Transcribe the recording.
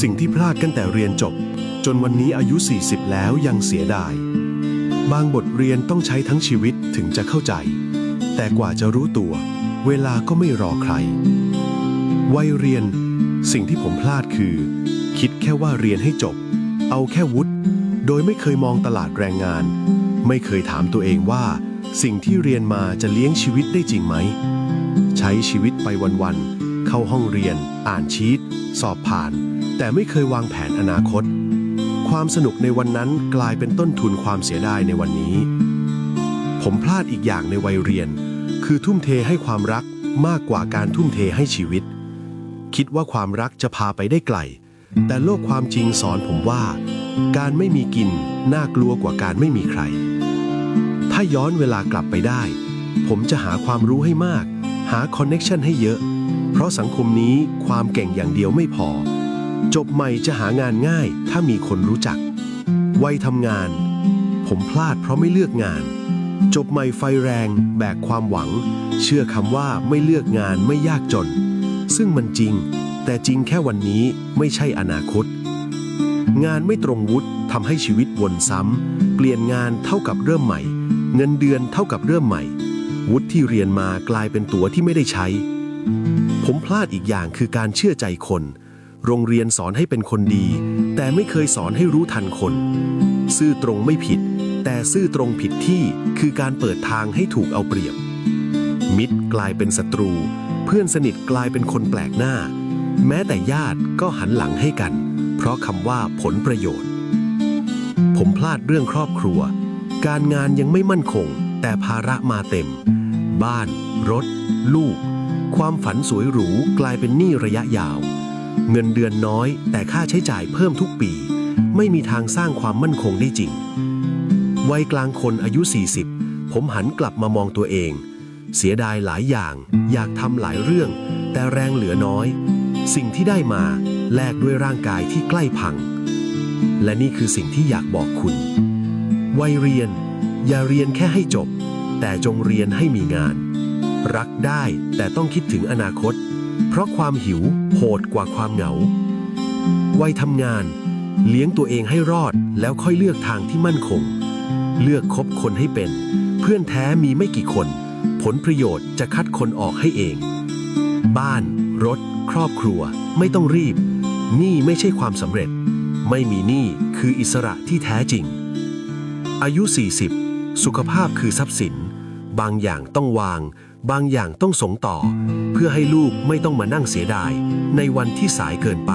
สิ่งที่พลาดกันแต่เรียนจบ จนวันนี้อายุ 40 แล้วยังเสียดาย บางบทเรียนต้องใช้ทั้งชีวิตถึงจะเข้าใจ แต่กว่าจะรู้ตัว เวลาก็ไม่รอใคร วัยเรียน สิ่งที่ผมพลาดคือ คิดแค่ว่าเรียนให้จบ เอาแค่วุฒิโดยไม่เคยมองตลาดแรงงาน ไม่เคยถามตัวเองว่า สิ่งที่เรียนมาจะเลี้ยงชีวิตได้จริงไหม ใช้ชีวิตไปวันๆ เข้าห้องเรียน อ่านชีต สอบผ่าน แต่ไม่เคยวางแผนอนาคต ความสนุกในวันนั้นกลายเป็นต้นทุนความเสียดายในวันนี้ ผมพลาดอีกอย่างในวัยเรียน คือทุ่มเทให้ความรักมากกว่าการทุ่มเทให้ชีวิต คิดว่าความรักจะพาไปได้ไกล แต่โลกความจริงสอนผมว่า การไม่มีกินน่ากลัวกว่าการไม่มีใคร ถ้าย้อนเวลากลับไปได้ ผมจะหาความรู้ให้มาก หาคอนเน็กชันให้เยอะ เพราะสังคมนี้ความเก่งอย่างเดียวไม่พอ จบใหม่จะหางานง่ายถ้ามีคนรู้จัก วัยทำงาน ผมพลาดเพราะไม่เลือกงาน จบใหม่ไฟแรง แบกความหวัง เชื่อคำว่าไม่เลือกงานไม่ยากจน ซึ่งมันจริง แต่จริงแค่วันนี้ไม่ใช่อนาคต งานไม่ตรงวุฒิทำให้ชีวิตวนซ้ำเปลี่ยนงานเท่ากับเริ่มใหม่ เงินเดือนเท่ากับเริ่มใหม่ วุฒิที่เรียนมากลายเป็นตัวที่ไม่ได้ใช้ ผมพลาดอีกอย่างคือการเชื่อใจคน โรงเรียนสอนให้เป็นคนดี แต่ไม่เคยสอนให้รู้ทันคน ซื่อตรงไม่ผิด แต่ซื่อตรงผิดที่คือการเปิดทางให้ถูกเอาเปรียบ มิตรกลายเป็นศัตรู เพื่อนสนิทกลายเป็นคนแปลกหน้า แม้แต่ญาติก็หันหลังให้กัน เพราะคำว่าผลประโยชน์ ผมพลาดเรื่องครอบครัว การงานยังไม่มั่นคง แต่ภาระมาเต็ม บ้าน รถ ลูก ความฝันสวยหรูกลายเป็นหนี้ระยะยาว เงินเดือนน้อยแต่ค่าใช้จ่ายเพิ่มทุกปี ไม่มีทางสร้างความมั่นคงได้จริง วัยกลางคนอายุ 40 ผมหันกลับมามองตัวเอง เสียดายหลายอย่าง อยากทำหลายเรื่อง แต่แรงเหลือน้อย สิ่งที่ได้มาแลกด้วยร่างกายที่ใกล้พัง และนี่คือสิ่งที่อยากบอกคุณ วัยเรียน อย่าเรียนแค่ให้จบ แต่จงเรียนให้มีงาน รักได้แต่ต้องคิดถึงอนาคต เพราะความหิวโหดกว่าความเหงา วัยทำงาน เลี้ยงตัวเองให้รอดแล้วค่อยเลือกทางที่มั่นคง เลือกคบคนให้เป็น เพื่อนแท้มีไม่กี่คน ผลประโยชน์จะคัดคนออกให้เอง บ้าน รถ ครอบครัว ไม่ต้องรีบ นี้ไม่ใช่ความสำเร็จ ไม่มีหนี้คืออิสระที่แท้จริง อายุ 40 สุขภาพคือทรัพย์สิน บางอย่างต้องวาง บางอย่างต้องส่งต่อ เพื่อให้ลูกไม่ต้องมานั่งเสียดาย ในวันที่สายเกินไป